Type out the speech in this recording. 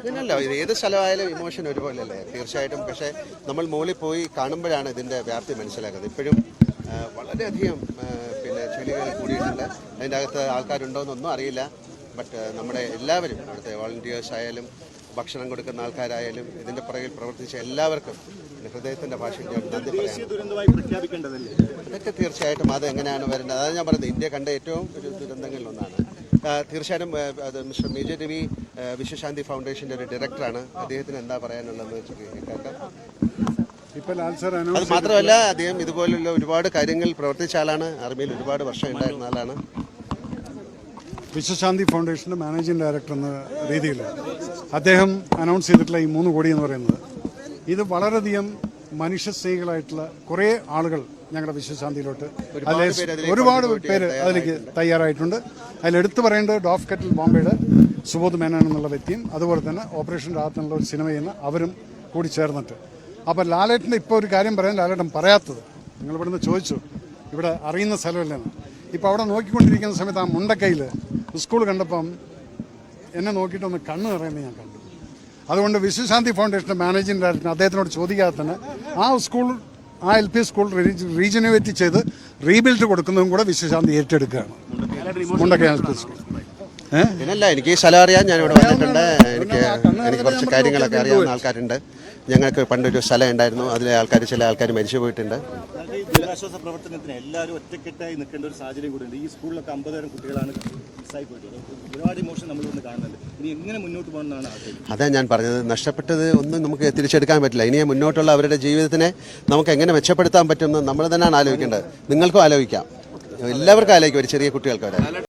ഇതിനല്ല ഇത് ഏത് സ്ഥലമായാലും ഇമോഷൻ ഒരുപോലെയല്ലേ? തീർച്ചയായിട്ടും പക്ഷേ നമ്മൾ മുകളിൽ പോയി കാണുമ്പോഴാണ് ഇതിന്റെ വ്യാപ്തി മനസ്സിലാക്കുന്നത് ഇപ്പോഴും വളരെയധികം പിന്നെ ചുലികൾ കൂടിയിട്ടുണ്ട്. അതിന്റെ അകത്ത് ആൾക്കാരുണ്ടോയെന്നൊന്നും അറിയില്ല. ബട്ട് നമ്മുടെ എല്ലാവരും അവിടുത്തെ വോളണ്ടിയേഴ്സ് ആയാലും ഭക്ഷണം കൊടുക്കുന്ന ആൾക്കാരായാലും ഇതിന്റെ പുറകിൽ പ്രവർത്തിച്ച എല്ലാവർക്കും ഹൃദയത്തിന്റെ ഭാഷയിൽ ഞാൻ നന്ദി പറയാം. അതൊക്കെ തീർച്ചയായിട്ടും അത് എങ്ങനെയാണ് വരുന്നത് അതാണ് ഞാൻ പറയുന്നത്. ഇന്ത്യ കണ്ട ഏറ്റവും ഒരു ദുരന്തങ്ങളിൽ ഒന്നാണ് തീർച്ചയായിട്ടും മിസ്റ്റർ മേജർ രവി വിശ്വശാന്തി ഫൗണ്ടേഷന്റെ ഒരു ഡയറക്ടറാണ്. അദ്ദേഹത്തിന് എന്താ പറയാനുള്ളതെന്ന് വെച്ചാൽ അത് മാത്രമല്ല അദ്ദേഹം ഇതുപോലുള്ള ഒരുപാട് കാര്യങ്ങൾ പ്രവർത്തിച്ച ആളാണ്. ആർമിയിൽ ഒരുപാട് വർഷം ഉണ്ടായിരുന്ന ആളാണ്. വിശ്വശാന്തി ഫൗണ്ടേഷന്റെ മാനേജിംഗ് ഡയറക്ടർ എന്ന രീതിയിൽ അദ്ദേഹം അനൗൺസ് ചെയ്തിട്ടുള്ള ഈ മൂന്ന് കോടി എന്ന് പറയുന്നത്. ഇത് വളരെയധികം മനുഷ്യസ്നേഹികളായിട്ടുള്ള കുറേ ആളുകൾ ഞങ്ങളുടെ വിശ്വശാന്തിയിലോട്ട്. അതിലെ ഒരുപാട് പേര് അതിലേക്ക് തയ്യാറായിട്ടുണ്ട്. അതിൽ എടുത്തു പറയേണ്ടത് ഡോഫ് കെറ്റിൽ ബോംബെയുടെ സുബോധ് മേനോൻ എന്നുള്ള വ്യക്തിയും അതുപോലെ തന്നെ ഓപ്പറേഷൻ രാഹത്ത് എന്നുള്ള ഒരു സിനിമയിൽ നിന്ന് അവരും കൂടി ചേർന്നിട്ട്. അപ്പോൾ ലാലേട്ടന്റെ ഇപ്പോൾ ഒരു കാര്യം പറയാൻ ലാലേട്ടൻ പറയാത്തത് നിങ്ങൾ ഇവിടുന്ന് ചോദിച്ചു ഇവിടെ അറിയുന്ന സ്ഥലമല്ലെന്ന് ഇപ്പോൾ അവിടെ നോക്കിക്കൊണ്ടിരിക്കുന്ന സമയത്ത് ആ മുണ്ടക്കൈയിൽ സ്കൂൾ കണ്ടപ്പം എന്നെ നോക്കിയിട്ടൊന്ന് കണ്ണ് നിറയുന്നത് ഞാൻ കണ്ടു. അതുകൊണ്ട് വിശ്വശാന്തി ഫൗണ്ടേഷന്റെ മാനേജിംഗ് ഡയറക്ടർ അദ്ദേഹത്തിനോട് ചോദിക്കാതെ തന്നെ ആ സ്കൂൾ ആ എൽ പി സ്കൂൾ റീജനുവേറ്റ് ചെയ്ത് റീബിൽഡ് കൊടുക്കുന്നതും കൂടെ വിശ്വശാന്തി ഏറ്റെടുക്കുകയാണ്. Mundakkai L P school. പിന്നല്ല എനിക്ക് ഈ സ്ഥലം അറിയാം ഞാനിവിടെ ഇവിടെ വന്നിട്ടുണ്ട്. എനിക്ക് എനിക്ക് കുറച്ച് കാര്യങ്ങളൊക്കെ അറിയാവുന്ന ആൾക്കാരുണ്ട്. ഞങ്ങൾക്ക് പണ്ടൊരു സ്ഥലം ഉണ്ടായിരുന്നു. അതിലെ ആൾക്കാർ ചില ആൾക്കാർ മരിച്ചു പോയിട്ടുണ്ട്. ദുരിതാശ്വാസ പ്രവർത്തനത്തിന് എല്ലാവരും ഒറ്റക്കെട്ടായി നിൽക്കേണ്ട ഒരു സാഹചര്യം കൂടി ഉണ്ട് ഈ സ്കൂളിലൊക്കെ അമ്പതോരം കുട്ടികളാണ് ഇനി എങ്ങനെ മുന്നോട്ട് അതാ ഞാൻ പറഞ്ഞത്. നഷ്ടപ്പെട്ടത് ഒന്നും നമുക്ക് തിരിച്ചെടുക്കാൻ പറ്റില്ല. ഇനി മുന്നോട്ടുള്ള അവരുടെ ജീവിതത്തിനെ നമുക്ക് എങ്ങനെ മെച്ചപ്പെടുത്താൻ പറ്റുമെന്ന് നമ്മൾ തന്നെയാണ് ആലോചിക്കേണ്ടത്. നിങ്ങൾക്കും ആലോചിക്കാം. എല്ലാവർക്കും ആലോചിക്കും ഒരു ചെറിയ കുട്ടികൾക്ക് വരെ.